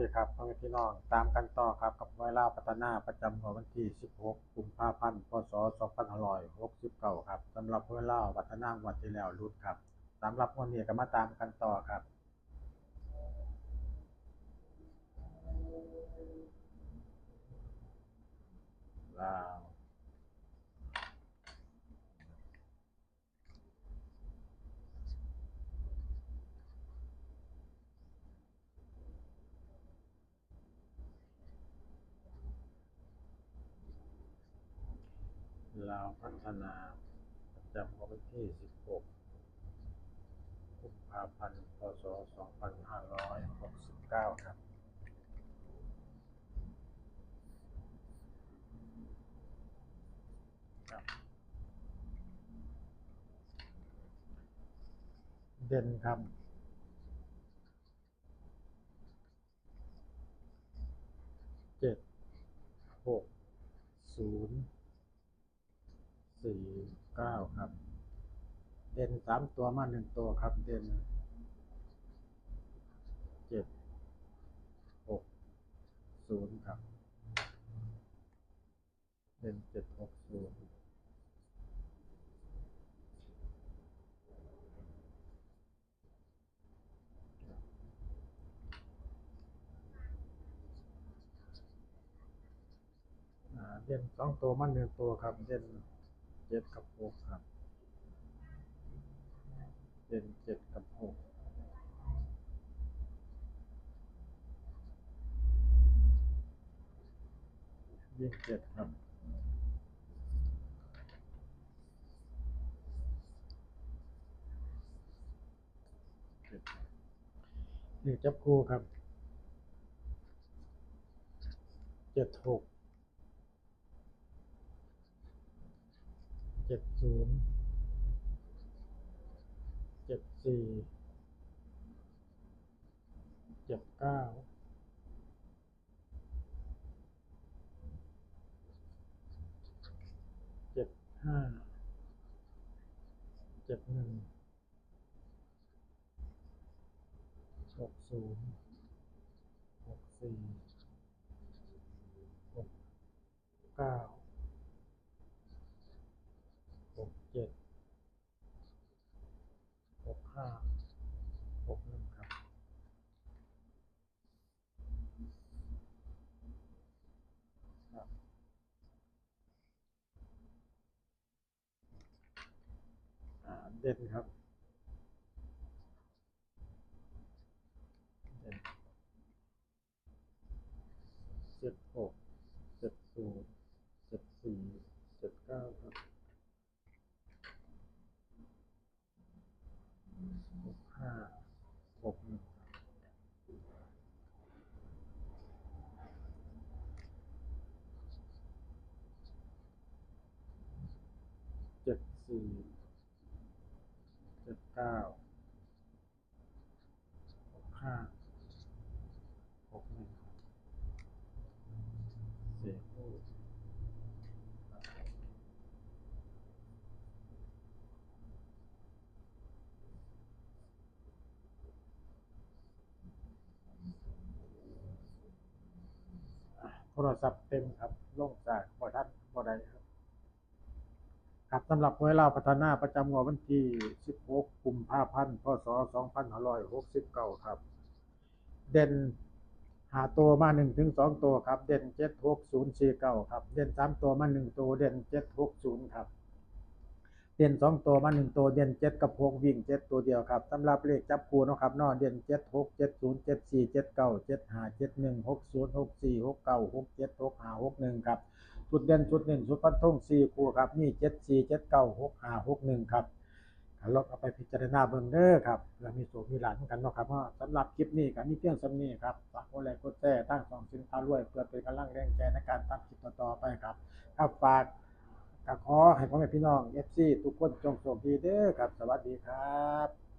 ดีครับพ่อแม่พี่น้องตามกันต่อครับกับไวล่าพัฒนาประจำวันที่ 16 กุมภาพันธ์พศ2569ครับสำหรับไวล่าพัฒนาวันที่แล้วรุดครับสำหรับวันนี้ก็มาตามกันต่อครับลาว ลาวพัฒนาประจำวันที่ 16 กุมภาพันธ์ พศ 2569 ครับครับเด่นครับเจ็ดหกศูนย์ สี่เก้าครับ เด่นสามตัวมาหนึ่งตัวครับ เด่นเจ็ดหกศูนย์ครับ เด่นเจ็ดหกศูนย์เด่นสองตัวมันหนึ่งตัวครับเด่น เจ็ดกับหกครับเด่นเจ็ดกับหกยิ่งเจ็ดครับเจ็ดนี่จับคู่ครับเจ็ดหก เจ็ดศูนย์เจ็ดสี่เจ็ดเก้าเจ็ดห้าเจ็ดหนึ่งหกศูนย์หกสี่หกเก้า หกเจ็ดหกห้าหกหนึ่งครับ ครับ อ่า เด่นครับ เด่นเจ็ดหกเจ็ดศูนย์เจ็ดสี่เจ็ดเก้าครับหกห้าหกหนึ่งเจ็ดสี่ ก้าหกห้าหกหนึ่งสี่คู่โทรศัพท์เต็มครับ ลงจากบอทันบอใดครับ ครับสำหรับเวลาพัฒนาประจำงวดวันที่ 16 กุมภาพันธ์ พศ 2569 ครับ เด่นหาตัวมา1ถึง2ตัวครับ เด่น 76049 ครับ เด่น 3 ตัวมา 1 ตัว เด่น 760 ครับ เด่น2ตัวมา1ตัวเด่น7กับ6วิ่ง7ตัวเดียวครับสำหรับเลขจับคู่นะครับนอเด่นเจ็ดหกเจ็ดศูนย์เจ็ดสี่เจ็ดเก้าะเจ็ดหนึ่งหกศูน76 70 74 79 75 71 60 64 69 67 65 61ครับชุดเด่นชุดหนึ่งชุดฟันธงสี่คู่ครับนี่เจ็ดสี่เจ็ดเก้าหกห้าหกหนึ่งครับลอกเอาไปพิจารณาเบิ่งเด้อครับแล้วมีสูตรมีหลานกันเนาะครับว่าสำหรับคลิปนี้กันมีเพียงสำนี้ครับฝากกดไลค์กดแชร์ตั้งสองสินค้ารวยเพื่อเป็นกำลังแรงใจในการทำคลิปต่อๆไปครับครับฝาก อให้พ่อแม่พี่น้องเอฟซีทุกคนจงโชคดีเด้อครับ สวัสดีครับ